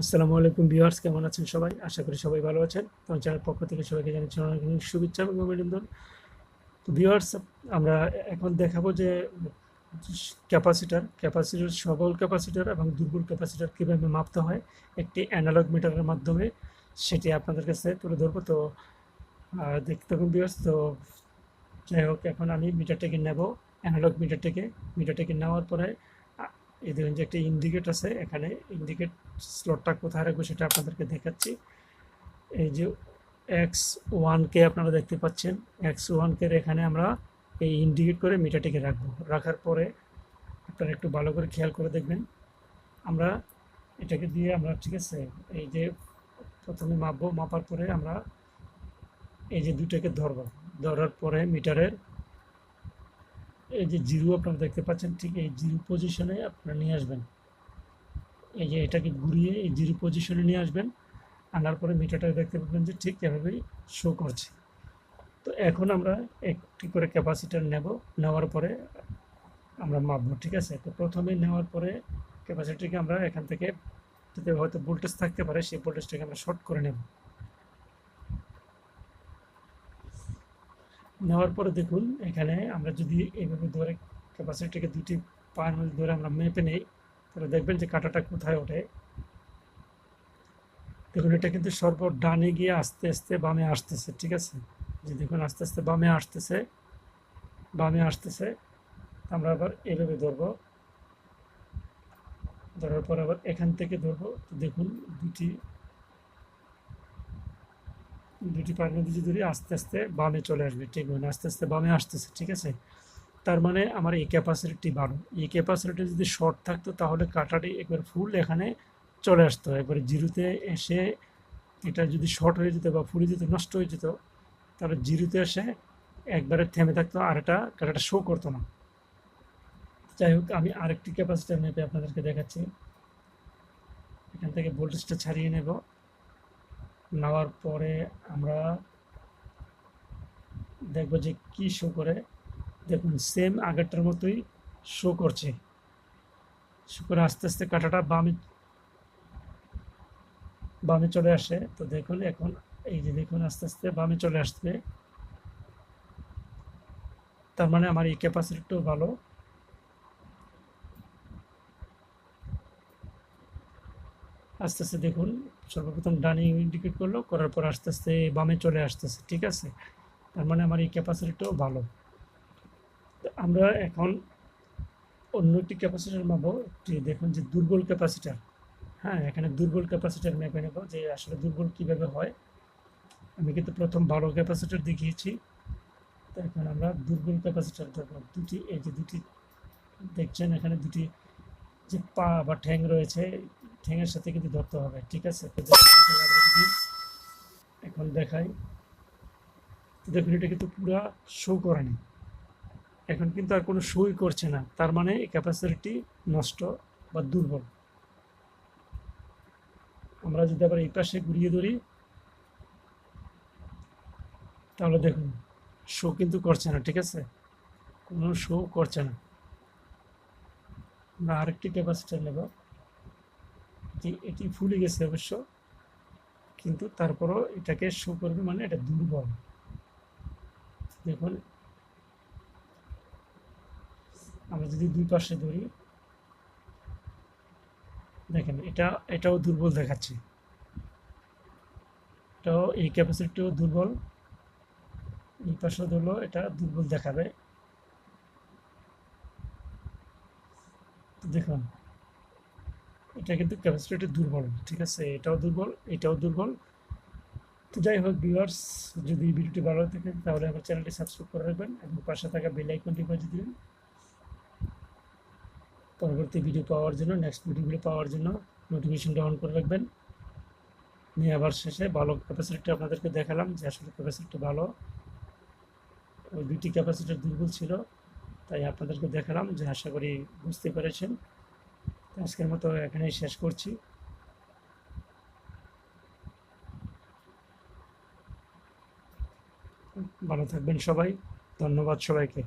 আসসালামু আলাইকুম ভিউয়ার্স, কেমন আছেন সবাই? আশা করি সবাই ভালো আছেন। তোমার চ্যানেল পক্ষ থেকে সবাইকে জানাচ্ছি অনেক শুভেচ্ছা এবং অভিনন্দন। তো ভিউয়ার্স, আমরা এখন দেখাবো যে ক্যাপাসিটার ক্যাপাসিটার সবল ক্যাপাসিটার এবং দুর্বল ক্যাপাসিটার কীভাবে মাপতে হয় একটি অ্যানালগ মিটারের মাধ্যমে, সেটি আপনাদের কাছে তুলে ধরবো। তো দেখতে থাকুন ভিউয়ার্স। তো, যাই হোক, এখন আমি মিটারটাকে নেব, অ্যানালগ মিটারটাকে। মিটারটাকে নেওয়ার পরে এই দেখুন যে একটা ইন্ডিকেট আছে, এখানে ইন্ডিকেট স্লটটা কোথায় রাখব সেটা আপনাদেরকে দেখাচ্ছি। এই যে এক্স ওয়ানকে আপনারা দেখতে পাচ্ছেন এক্স ওয়ানকে এখানে আমরা এই ইন্ডিকেট করে মিটারটিকে রাখব। রাখার পরে আপনারা একটু ভালো করে খেয়াল করে দেখবেন। আমরা এটাকে দিয়ে আমরা ঠিক আছে, এই যে প্রথমে মাপবো, মাপার পরে আমরা এই যে দুটাকে ধরবো। ধরার পরে মিটারের এই যে জিরো আপনারা দেখতে পাচ্ছেন, ঠিক এই জিরো পজিশনে আপনারা নিয়ে আসবেন। এই যে এটাকে ঘুরিয়ে এই জিরো পজিশনে নিয়ে আসবেন, আনার পরে মিটারটা দেখতে পাবেন যে ঠিক এভাবেই শো করছে। তো এখন আমরা একটি করে ক্যাপাসিটার নেব, নেওয়ার পরে আমরা মাপবো, ঠিক আছে? তো প্রথমে নেওয়ার পরে ক্যাপাসিটিকে আমরা এখান থেকে হয়তো ভোল্টেজ থাকতে পারে, সেই ভোল্টেজটাকে আমরা শর্ট করে নেব। নেওয়ার পরে দেখুন, এখানে আমরা যদি এইভাবে ধরে ক্যাপাসিটিকে দুটি পায়ের মধ্যে ধরে আমরা মেপে নেই, তাহলে দেখবেন যে কাঁটাটা কোথায় ওঠে। দেখুন, এটা কিন্তু সর্ব ডানে গিয়ে আস্তে আস্তে বামে আসতেছে, ঠিক আছে? যে দেখুন, আস্তে আস্তে বামে আসতেছে বামে আসতেছে। আমরা আবার এভাবে ধরবো। ধরার পর আবার এখান থেকে ধরবো। দেখুন দুটি দুটি মধ্যে যদি ধরি আস্তে আস্তে বামে চলে আসবে, ঠিক মানে আস্তে আস্তে বামে আসতেছে, ঠিক আছে? তার মানে আমার এই ক্যাপাসিটি বাড়ো এই ক্যাপাসিটি যদি শর্ট থাকতো, তাহলে কাটাটি একবার ফুল এখানে চলে আসতো। একবারে জিরোতে এসে এটা যদি শর্ট হয়ে যেত বা ফুলে যেত, নষ্ট হয়ে যেত, তাহলে জিরোতে এসে একবারে থেমে থাকতো আর এটা কাটাটা শো করতো না। যাই হোক, আমি আরেকটি ক্যাপাসিটার মেপে আপনাদেরকে দেখাচ্ছি। এখান থেকে ভোল্টেজটা ছাড়িয়ে নেব। নেওয়ার পরে আমরা দেখব যে কি শো করে। দেখুন সেম আগেরটার মতোই শো করছে। শো করে আস্তে আস্তে কাঁটাটা বামে বামে চলে আসে। তো দেখুন, এখন এই যে দেখুন, আস্তে আস্তে বামে চলে আসবে তার মানে আমার এই ক্যাপাসিটিটাও ভালো। আস্তে আস্তে দেখুন, সর্বপ্রথম ডানে ইন্ডিকেট করল, করার পর আস্তে আস্তে বামে চলে আসতেছে, ঠিক আছে? তার মানে আমার এই ক্যাপাসিটিটাও ভালো। আমরা এখন অন্য একটি ক্যাপাসিটার মাপবো, একটি দেখুন যে দুর্বল ক্যাপাসিটার। হ্যাঁ এখানে দুর্বল ক্যাপাসিটার মেপে নেব যে আসলে দুর্বল কীভাবে হয়। আমি কিন্তু প্রথম ভালো ক্যাপাসিটার দেখিয়েছি। তো এখন আমরা দুর্বল ক্যাপাসিটার ধরবো দুটি, এই যে দুটি, দেখছেন এখানে দুটি যে পা বা ঠ্যাং রয়েছে ঠ্যাংয়ের সাথে কিন্তু ধরতে হবে, ঠিক আছে? যদি এখন দেখাই দেখুন, এটা কিন্তু পুরা শো করেনি এখন কিন্তু আর কোনো শোই করছে না, তার মানে এই ক্যাপাসিটি নষ্ট বা দুর্বল। আমরা যদি আবার এই পাশে ঘুরিয়ে ধরি, তাহলে দেখুন শো কিন্তু করছে না, ঠিক আছে? কোনো শো করছে না। আরেকটি ক্যাপাসিটার নেব। এটি ফুলে গেছে অবশ্য, কিন্তু তারপরও এটাকে শো করবে মানে এটা দুর্বল। দেখুন, আমরা যদি দুই পাশে ধরি, দেখেন, এটা, এটাও দুর্বল দেখাচ্ছে। এটাও, এই ক্যাপাসিটিও দুর্বল। এই পাশে ধরলো, এটা দুর্বল দেখাবে। দেখুন এটা কিন্তু ক্যাপাসিটি দুর্বল, ঠিক আছে? এটাও দুর্বল এটাও দুর্বল। তো যাই হোক ভিউয়ার্স যদি ভিডিওটি ভালো থাকে, তাহলে আমার চ্যানেলটি সাবস্ক্রাইব করে রাখবেন এবং পাশে থাকা বেল আইকনটি বাজিয়ে দিবেন। পরবর্তী ভিডিও পাওয়ার জন্য নেক্সট ভিডিওগুলো পাওয়ার জন্য নোটিফিকেশনটা অন করে রাখবেন। নিয়ে আবার শেষে ভালো ক্যাপাসিটিটা আপনাদেরকে দেখালাম যে আসলে ক্যাপাসিটিটা ভালো। ওই দুইটি ক্যাপাসিটার দুর্বল ছিল, তাই আপনাদেরকে দেখালাম যে আশা করি বুঝতে পেরেছেন। আজকের মতো এখানেই শেষ করছি। ভালো থাকবেন সবাই। ধন্যবাদ সবাইকে।